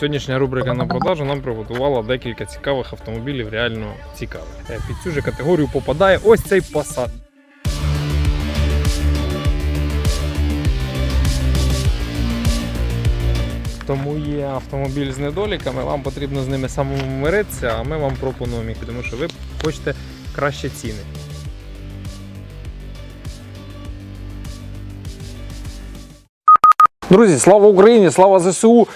Сьогоднішня рубрика на продажу нам приготувала декілька цікавих автомобілів, реально цікавих. Е, Під цю же категорію попадає ось цей Passat. Тому є автомобіль з недоліками, вам потрібно з ними самому миритися, а ми вам пропонуємо їх, тому що ви хочете краще ціни. Друзі, слава Україні, слава ЗСУ!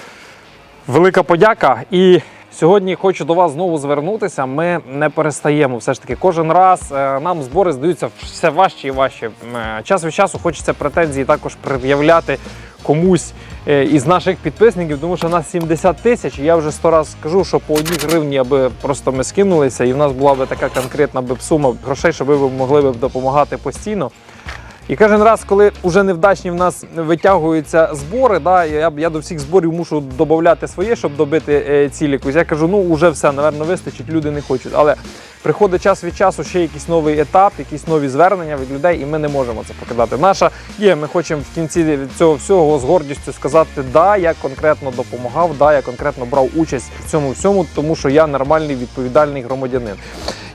Велика подяка. І сьогодні хочу до вас знову звернутися. Ми не перестаємо. Все ж таки, кожен раз е, нам збори здаються все важче і важче. Е, Час від часу хочеться претензії також пред'являти комусь е, із наших підписників, тому що нас 70 тисяч. Я вже сто раз скажу, що по одній гривні, аби просто ми скинулися, і в нас була би така конкретна би сума грошей, щоб ви могли б допомагати постійно. І кожен раз, коли вже невдачні в нас витягуються збори, да, я, я до всіх зборів мушу додати своє, щоб добити е, ціль якусь. Я кажу, ну вже все, напевно, вистачить, люди не хочуть. Але приходить час від часу ще якийсь новий етап, якісь нові звернення від людей, і ми не можемо це покидати. Наша є, ми хочемо в кінці цього всього з гордістю сказати, да, я конкретно допомагав, да, я конкретно брав участь в цьому всьому, тому що я нормальний відповідальний громадянин.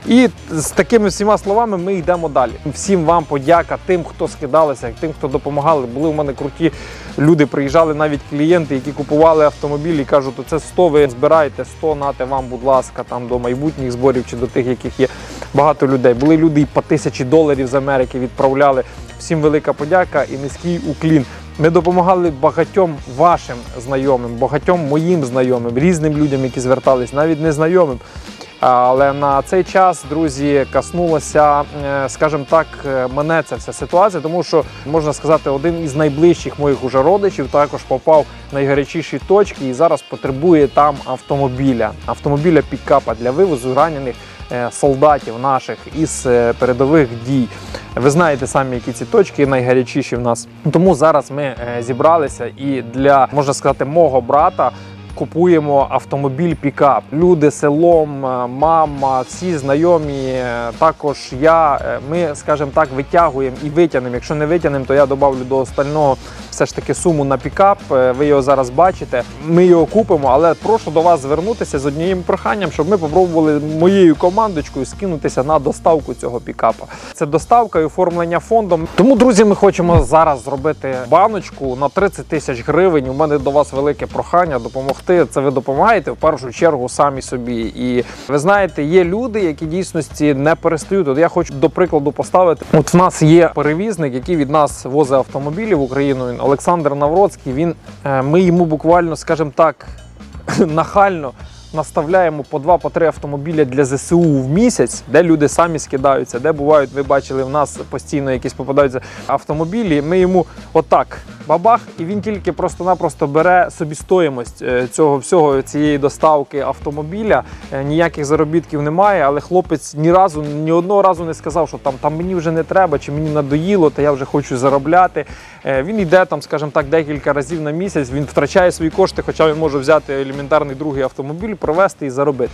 І з такими всіма словами ми йдемо далі. Всім вам подяка тим, хто скидалися, тим, хто допомагали. Були у мене круті люди, приїжджали навіть клієнти, які купували автомобілі і кажуть, це 100 ви збираєте, 100 нате вам, будь ласка, там до майбутніх зборів чи до тих, яких є багато людей. Були люди і по тисячі доларів з Америки відправляли. Всім велика подяка і низький уклін. Ми допомагали багатьом вашим знайомим, багатьом моїм знайомим, різним людям, які звертались, навіть незнайомим. Але на цей час, друзі, коснулося, е, скажімо так, е, мене ця вся ситуація, тому що можна сказати, один із найближчих моїх уже родичів також попав в найгарячіші точки і зараз потребує там автомобіля, автомобіля пікапа для вивозу ранених е, солдатів наших із передових дій. Ви знаєте самі, які ці точки найгарячіші в нас. Тому зараз ми зібралися і для можна сказати мого брата купуємо автомобіль пікап. Люди селом, мама, всі знайомі, е, також я. е, Ми, скажімо так, витягуємо і витягнемо. Якщо не витягнемо, то я додавлю до остального все ж таки суму на пікап. Е, Ви його зараз бачите. Ми його купимо, але прошу до вас звернутися з однією проханням, щоб ми попробували моєю командочкою скинутися на доставку цього пікапа. Це доставка і оформлення фондом. Тому, друзі, ми хочемо зараз зробити баночку на 30 тисяч гривень. У мене до вас велике прохання допомогти. Це ви допомагаєте в першу чергу самі собі. І ви знаєте, є люди, які дійсності не перестають. От я хочу до прикладу поставити. От в нас є перевізник, який від нас возить автомобілі в Україну. Олександр Навроцький. Він е, ми йому буквально, скажімо так, нахально. Наставляємо по два по три автомобіля для ЗСУ в місяць, де люди самі скидаються, де бувають, ви бачили, в нас постійно якісь попадаються автомобілі. Ми йому отак бабах, і він тільки просто-напросто бере собі стоїмость е, цього всього, цієї доставки автомобіля. Е, Ніяких заробітків немає, але хлопець ні разу, ні одного разу не сказав, що там, там мені вже не треба, чи мені надоїло, та я вже хочу заробляти. Е, Він йде там, скажімо так, декілька разів на місяць. Він втрачає свої кошти, хоча він може взяти елементарний другий автомобіль, провести і заробити.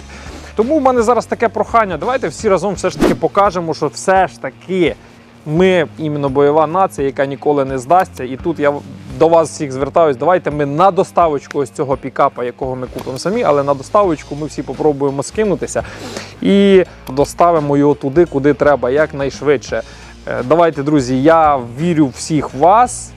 Тому в мене зараз таке прохання. Давайте всі разом все ж таки покажемо, що все ж таки ми іменно бойова нація, яка ніколи не здасться. І тут я до вас всіх звертаюсь. Давайте ми на доставочку ось цього пікапа, якого ми купимо самі, але на доставочку ми всі попробуємо скинутися і доставимо його туди, куди треба, якнайшвидше. Е, Давайте, друзі, я вірю всіх вас.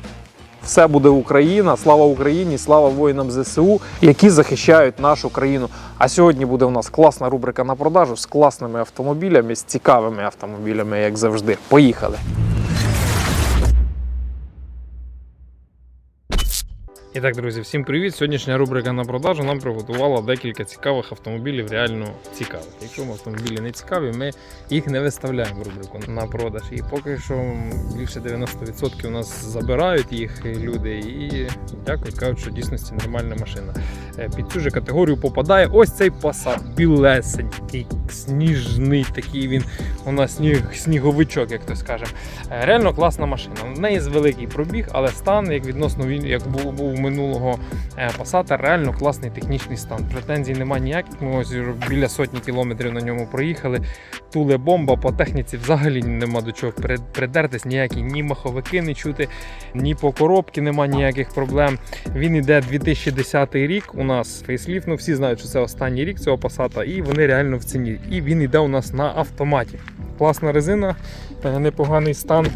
Все буде Україна, слава Україні, слава воїнам ЗСУ, які захищають нашу країну. А сьогодні буде у нас класна рубрика на продажу з класними автомобілями, з цікавими автомобілями, як завжди. Поїхали! І так, друзі, всім привіт! Сьогоднішня рубрика на продажу нам приготувала декілька цікавих автомобілів, реально цікавих. Якщо автомобілі не цікаві, ми їх не виставляємо в рубрику на продаж. І поки що більше 90% у нас забирають їх люди і дякую, кажуть, що в дійсності нормальна машина. Е, Під цю же категорію попадає ось цей Passat білесенький сніжний, такий він у нас сніг, сніговичок, як то скажемо. Е, Реально класна машина. В неї з великий пробіг, але стан, як відносно він, як був, був минулого е, Passat, реально класний технічний стан. Претензій немає ніяких. Ми ось біля сотні кілометрів на ньому проїхали. Туле бомба по техніці взагалі нема до чого придертись, ніякі ні маховики не чути, ні по коробці нема ніяких проблем. Він іде 2010 рік. У нас фейсліфт, ну всі знають, що це останній рік цього Passat, і вони реально в ціні. І він іде у нас на автоматі. Класна резина, е, непоганий стан.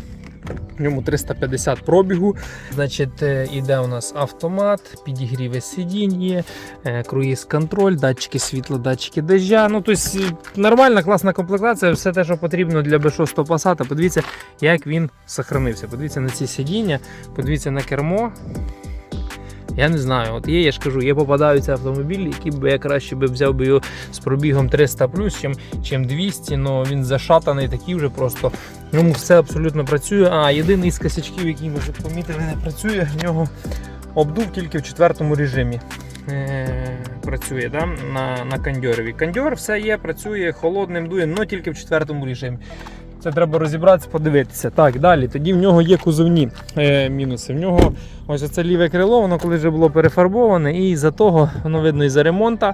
В ньому 350 пробігу. Значить, е, іде у нас автомат, підігріве сидіння, е, круїз контроль, датчики світла, датчики дождя. Ну, тобто е, нормальна, класна комплектація, все те, що потрібно для B6 Passat. Подивіться, як він сохранився. Подивіться на ці сидіння, подивіться на кермо. Я не знаю, от є, я ж кажу, є попадаються автомобілі, які б я краще би взяв би його з пробігом 300 чим, чим 200, але він зашатаний, такий вже просто. В ньому все абсолютно працює. А єдиний з косячків, який ми вже помітили, не працює, в нього обдув тільки в четвертому режимі. Е, працює да? на, на кондьорові. Кондьор все є, працює холодним дує, але тільки в четвертому режимі. Це треба розібратися, подивитися. Так, далі. Тоді в нього є кузовні е, мінуси. В нього ось це ліве крило, воно коли вже було перефарбоване, і за того, воно видно із-за ремонту,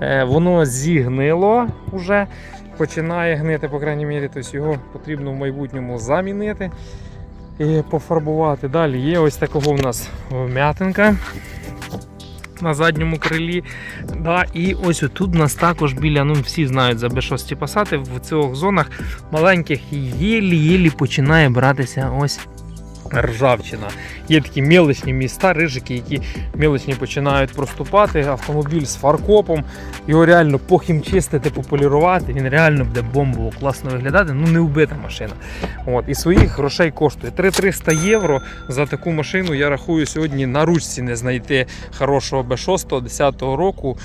е, воно зігнило вже, починає гнити, по крайній мірі, тобто його потрібно в майбутньому замінити і пофарбувати. Далі є ось такого у нас вм'ятинка на задньому крилі. Да, і ось тут у нас також біля, ну всі знають за B6 Passat, в цих зонах маленьких єлі-єлі починає братися ось ржавчина. Є такі мілочні міста, рижики, які мілочні починають проступати. Автомобіль з фаркопом, його реально похімчистити, пополірувати. Він реально буде бомбово класно виглядати. Ну не вбита машина. От, і своїх грошей коштує 3300 євро за таку машину. Я рахую сьогодні на ручці не знайти хорошого B6 10 року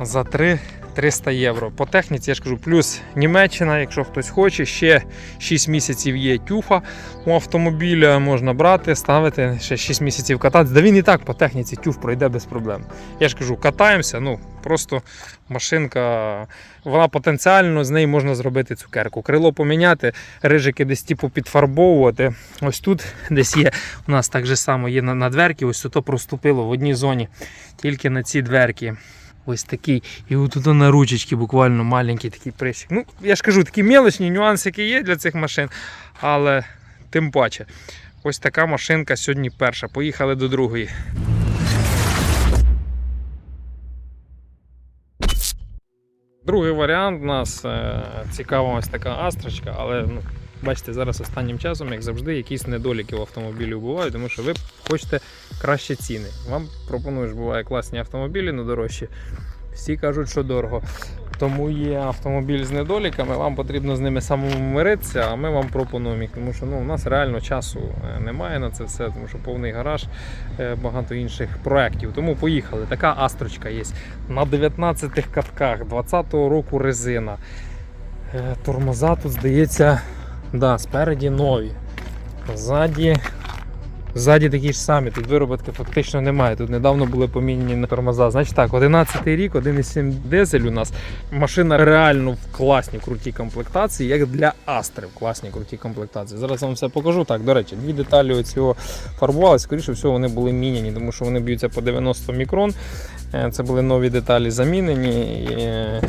за 3 300 євро. По техніці я ж кажу, плюс Німеччина, якщо хтось хоче, ще 6 місяців є тюфа у автомобіля, можна брати, ставити, ще 6 місяців кататися. Да він і так по техніці тюф пройде без проблем. Я ж кажу, катаємося, ну просто машинка, вона потенціально з неї можна зробити цукерку. Крило поміняти, рижики десь типу підфарбовувати. Ось тут десь є. У нас так же само є на, на дверки, ось тут проступило в одній зоні, тільки на ці дверки. Ось такий. І отут на ручечки буквально маленький такий прищик. Ну, я ж кажу, такі мелочні нюансики є для цих машин, але тим паче. Ось така машинка сьогодні перша. Поїхали до другої. Другий варіант у нас е, цікава ось така астрочка, але ну, бачите, зараз останнім часом, як завжди, якісь недоліки в автомобілі бувають, тому що ви хочете краще ціни. Вам пропонуєш, буває класні автомобілі, але дорожчі. Всі кажуть, що дорого. Тому є автомобіль з недоліками, вам потрібно з ними самому миритися, а ми вам пропонуємо їх, тому що ну, у нас реально часу е, немає на це все, тому що повний гараж, е, багато інших проєктів. Тому поїхали. Така астрочка є на 19 катках, 20-го року резина. Е, Тормоза тут, здається, да, спереді нові. Ззаді, ззаді такі ж самі, тут вироботки фактично немає. Тут недавно були поміняні на тормоза. Значить так, 11 рік, 1,7 дизель у нас. Машина реально в класній крутій комплектації, як для Астри в класній крутій комплектації. Зараз вам все покажу. Так, до речі, дві деталі цього фарбувалися, скоріше всього, вони були міняні, тому що вони б'ються по 90 мікрон. Е, Це були нові деталі замінені. Е,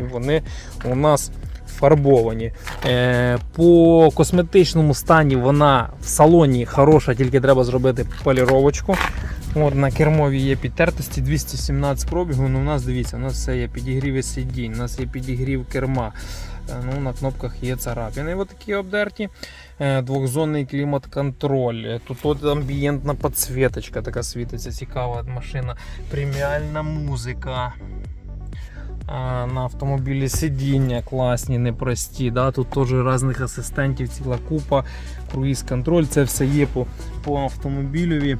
і вони у нас фарбовані. Е, По косметичному стані вона в салоні хороша, тільки треба зробити поліровочку. От на кермові є підтертості 217 пробігу. Ну, у нас дивіться, у нас все є підігріви сидінь, у нас є підігрів керма. Е, Ну, на кнопках є царапини от такі обдерті. Е, Двохзонний клімат-контроль. Тут от амбієнтна підсвіточка така світиться, цікава машина. Преміальна музика. На автомобілі сидіння класні, непрості. Да? Тут теж різних асистентів, ціла купа, круїз-контроль, це все є по, по автомобілеві.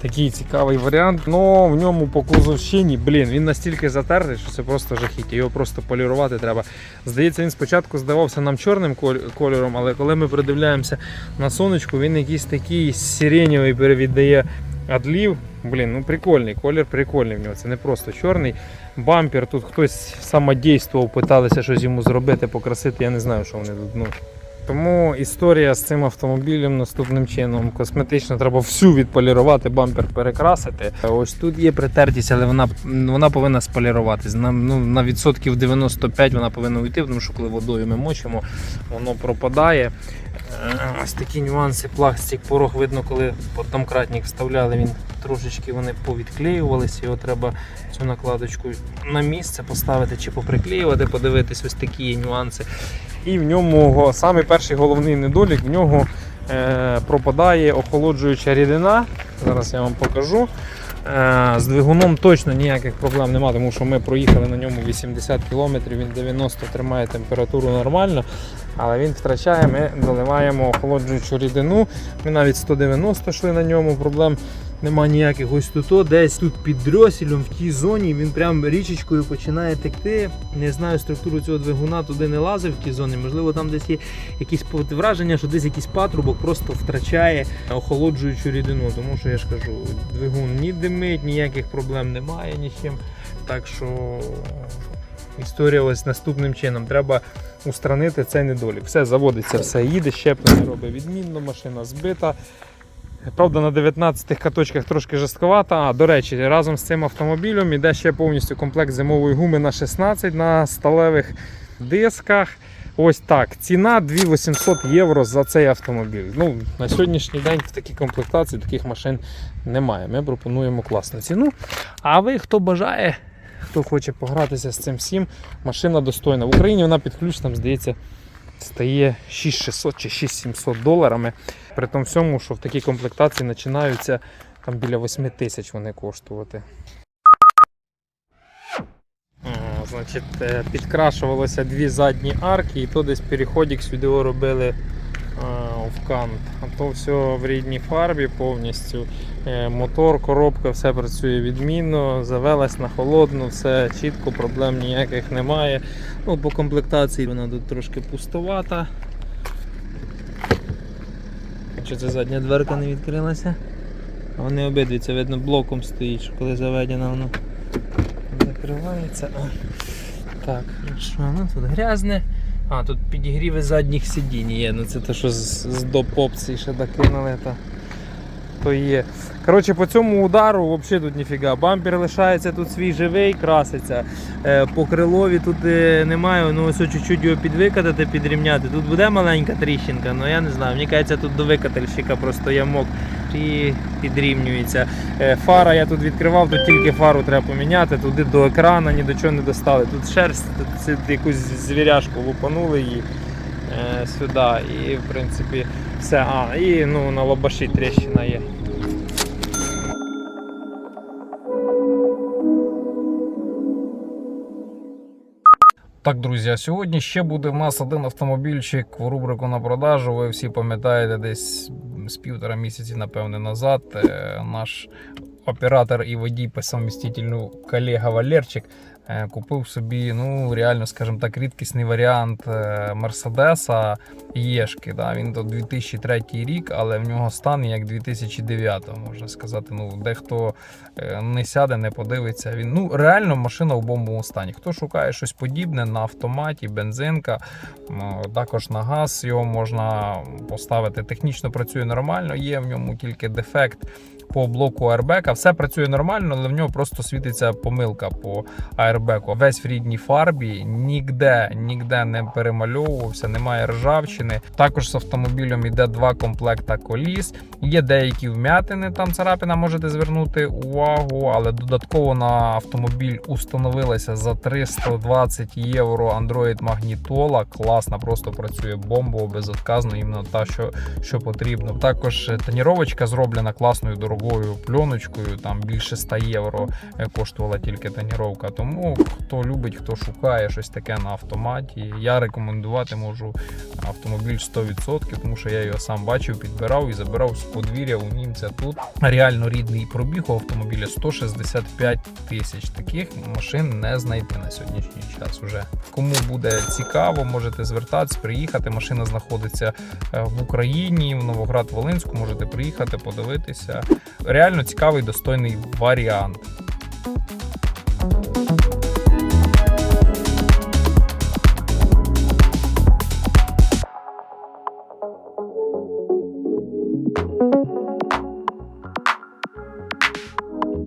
Такий цікавий варіант, але в ньому по кузовщині, блін, він настільки затертий, що це просто жахіття. Його просто полірувати треба. Здається, він спочатку здавався нам чорним кольором, але коли ми придивляємося на сонечку, він якийсь такий сиренєвий перевіддає одлів. Блін, ну прикольний, колір прикольний в нього. Це не просто чорний. Бампер, тут хтось самодійствував, питалися щось йому зробити, покрасити. Я не знаю, що вони тут. Ну. Тому історія з цим автомобілем наступним чином. Косметично треба всю відполірувати, бампер перекрасити. Ось тут є притертість, але вона, вона повинна споліруватись. На, ну, на відсотків 95 вона повинна уйти, тому що коли водою ми мочимо, воно пропадає. Е, Ось такі нюанси, пластик, порог видно, коли домкратник вставляли, він трошечки вони повідклеювалися, його треба цю накладочку на місце поставити чи поприклеювати, подивитись, ось такі нюанси. І в ньому самий перший головний недолік, в нього е, пропадає охолоджуюча рідина. Зараз я вам покажу. Е, з двигуном точно ніяких проблем немає, тому що ми проїхали на ньому 80 км, він 90 тримає температуру нормально, але він втрачає, ми доливаємо охолоджуючу рідину. Ми навіть 190 йшли на ньому, проблем нема ніяких. Ось тут, десь тут під дросілем, в тій зоні, він прям річечкою починає текти. Не знаю структуру цього двигуна, туди не лазив в тій зоні. Можливо, там десь є якісь враження, що десь якийсь патрубок просто втрачає охолоджуючу рідину. Тому що я ж кажу, двигун ні димить, ніяких проблем немає ні з чим. Так що історія ось наступним чином. Треба устранити цей недолік. Все заводиться, все їде, щеплення робить відмінно, машина збита. Правда, на 19 каточках трошки жорстковата. А, до речі, разом з цим автомобілем іде ще повністю комплект зимової гуми на 16 на сталевих дисках. Ось так. Ціна 2800 євро за цей автомобіль. Ну, на сьогоднішній день в такій комплектації таких машин немає. Ми пропонуємо класну ціну. А ви, хто бажає, хто хоче погратися з цим всім, машина достойна. В Україні вона під ключ, там, здається, стає 6600 чи 6700 доларами. При тому всьому, що в такій комплектації починаються там біля 8 тисяч вони коштувати. О, значить, е, підкрашувалося дві задні арки, і то десь переходик сюди робили в кант. А то все в рідній фарбі повністю. Е, Мотор, коробка, все працює відмінно, завелась на холодну, все чітко, проблем ніяких немає. Ну, по комплектації вона тут трошки пустовата. Чи це задня дверка не відкрилася? А Вони обидві, це видно блоком стоїть, що коли заведена воно закривається. Так, хорошо, ну тут грязне. А, тут підігріви задніх сидінь є. Ну це те, що з, з допопці ще докинули, то, то є. Коротше, по цьому удару взагалі тут ніфіга. Бампер лишається тут свій живий, краситься. Е, по крилові тут е, немає, ну ось чуть-чуть його підвикатати, підрівняти. Тут буде маленька тріщинка, але я не знаю. Мені кажеться, тут до викательщика просто ямок і підрівнюється. Е, Фара я тут відкривав, тут тільки фару треба поміняти, туди до екрана ні до чого не достали. Тут шерсть, тут якусь звіряшку лупанули її е, сюди. І в принципі все. А, і ну, на лобаші тріщина є. Так, друзі, а сьогодні ще буде в нас один автомобільчик в рубрику на продажу. Ви всі пам'ятаєте, десь з півтора місяці, напевне, назад е, наш оператор і водій по совмістительну колега Валерчик купив собі, ну реально, скажімо так, рідкісний варіант е, Мерседеса Єшки. Да? Він до 2003 рік, але в нього стан як 2009, можна сказати. Ну, дехто е, не сяде, не подивиться. Він ну реально машина в бомбовому стані. Хто шукає щось подібне на автоматі, бензинка, також на газ його можна поставити. Технічно працює нормально, є в ньому тільки дефект. По блоку аербека все працює нормально, але в нього просто світиться помилка по аербеку. Весь в рідній фарбі, ніде, ніде не перемальовувався, немає ржавчини. Також з автомобілем йде два комплекта коліс. Є деякі вмятини, там царапина, можете звернути увагу, але додатково на автомобіль установилася за 320 євро Android магнітола. Класна, просто працює бомбово, безотказно, іменно та, що, що потрібно. Також е, тоніровочка зроблена класною дорогою пленочкою, там більше 100 євро е, коштувала тільки тоніровка. Тому хто любить, хто шукає щось таке на автоматі, я рекомендувати можу автомобіль 100%, тому що я його сам бачив, підбирав і забирав з подвір'я у німця тут. Реально рідний пробіг у автомобіля 165 тисяч. Таких машин не знайти на сьогоднішній час. Уже кому буде цікаво, можете звертатись, приїхати. Машина знаходиться е, в Україні, в Новоград-Волинську. Можете приїхати, подивитися. реально цікавий достойний варіант.